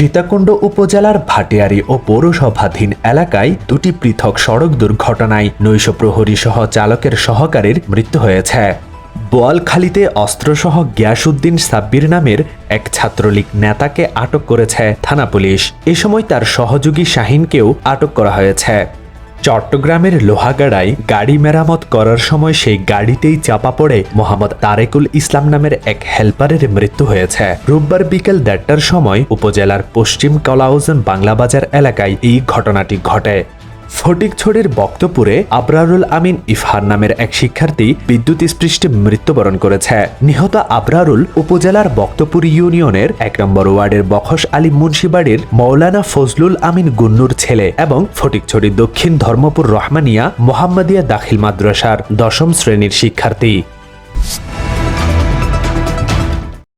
সীতাকুণ্ড উপজেলার ভাটিয়ারি ও পৌরসভাধীন এলাকায় দুটি পৃথক সড়ক দুর্ঘটনায় নৈশ প্রহরী সহ চালকের সহকারীর মৃত্যু হয়েছে। বোয়ালখালীতে অস্ত্রসহ গিয়াসুদ্দিন সাব্বির নামের এক ছাত্রলীগ নেতাকে আটক করেছে থানা পুলিশ। এ সময় তার সহযোগী শাহিনকেও আটক করা হয়েছে। চট্টগ্রামের লোহাগাড়ায় গাড়ি মেরামত করার সময় সেই গাড়িতেই চাপা পড়ে মোহাম্মদ তারেকুল ইসলাম নামের এক হেল্পারের মৃত্যু হয়েছে। রোববার বিকেল দেড়টার সময় উপজেলার পশ্চিম কলাউজন বাংলাবাজার এলাকায় এই ঘটনাটি ঘটে। ফটিকছড়ির বক্তপুরে আবরারুল আমিন ইফহার নামের এক শিক্ষার্থী বিদ্যুৎ স্পৃষ্টে মৃত্যুবরণ করেছে। নিহত আবরারুল উপজেলার বক্তপুর ইউনিয়নের এক নম্বর ওয়ার্ডের বখশ আলী মুন্সিবাড়ির মৌলানা ফজলুল আমিন গুন্নুর ছেলে এবং ফটিকছড়ি দক্ষিণ ধর্মপুর রহমানিয়া মোহাম্মদিয়া দাখিল মাদ্রাসার দশম শ্রেণির শিক্ষার্থী।